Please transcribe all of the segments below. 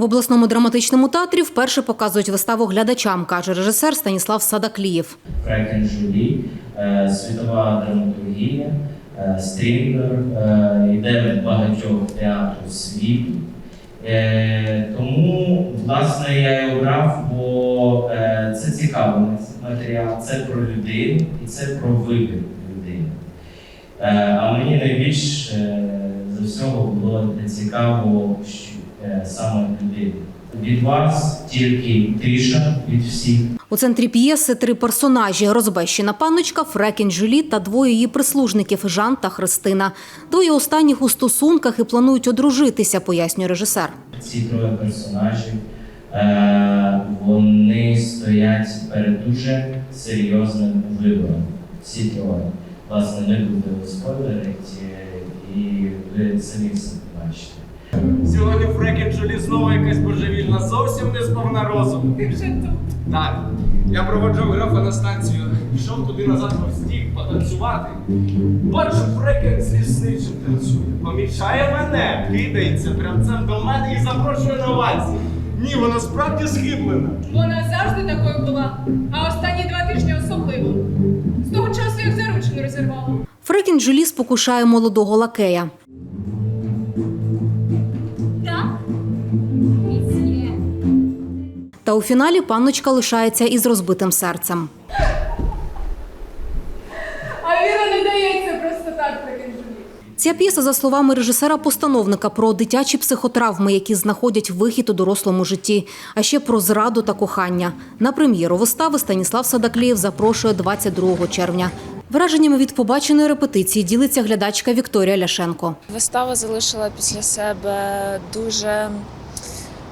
В обласному драматичному театрі вперше показують виставу глядачам, каже режисер Станіслав Садаклієв. Фрекен Жулі, е, світова драматургія, е, стрімер, е, йде в багатьох театрів світу. Е, Тому, власне, я і обрав, бо е, це цікавий матеріал, це про людину і це про вибір людини. Е, А мені найбільш е, з усього було цікаво що, е, саме людина. Від вас тільки тиша від всіх. У центрі п'єси три персонажі: розбещена панночка, Фрекін Жюлі та двоє її прислужників Жан та Христина. Двоє останніх у стосунках і планують одружитися, пояснює режисер. Ці троє персонажів е, вони стоять перед дуже серйозним вибором. Всі троє. Власне, не буду спойлерити, і ви самі все побачите. Сьогодні Джолі знову якась божевільна, зовсім не сповна розуму. Ти вже тут. Так, я проводжав графа на станцію, йшов туди назад в стік потанцювати. Бачу, Фрекен з лісничим танцює. Помічає мене, кидається прямцем до мене і запрошує на вальс. Ні, вона справді схиблена. Вона завжди такою була, а останні два тижні особливо. З того часу, як заручину розірвала. Фрекін Жюлі спокушає молодого лакея. Та у фіналі панночка лишається із розбитим серцем. А Віра не дається просто так. Ця п'єса, за словами режисера-постановника, про дитячі психотравми, які знаходять вихід у дорослому житті, а ще про зраду та кохання. На прем'єру вистави Станіслав Садаклієв запрошує 22 червня. Враженнями від побаченої репетиції ділиться глядачка Вікторія Ляшенко. Вистава залишила після себе дуже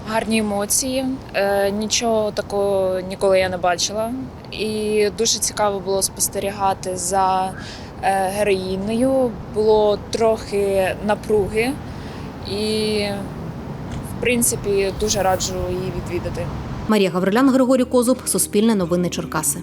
гарні емоції. Е, Нічого такого ніколи я не бачила. І дуже цікаво було спостерігати за е, героїнею. Було трохи напруги, і, в принципі, дуже раджу її відвідати. Марія Гаврилян, Григорій Козуб, Суспільне новини Черкаси.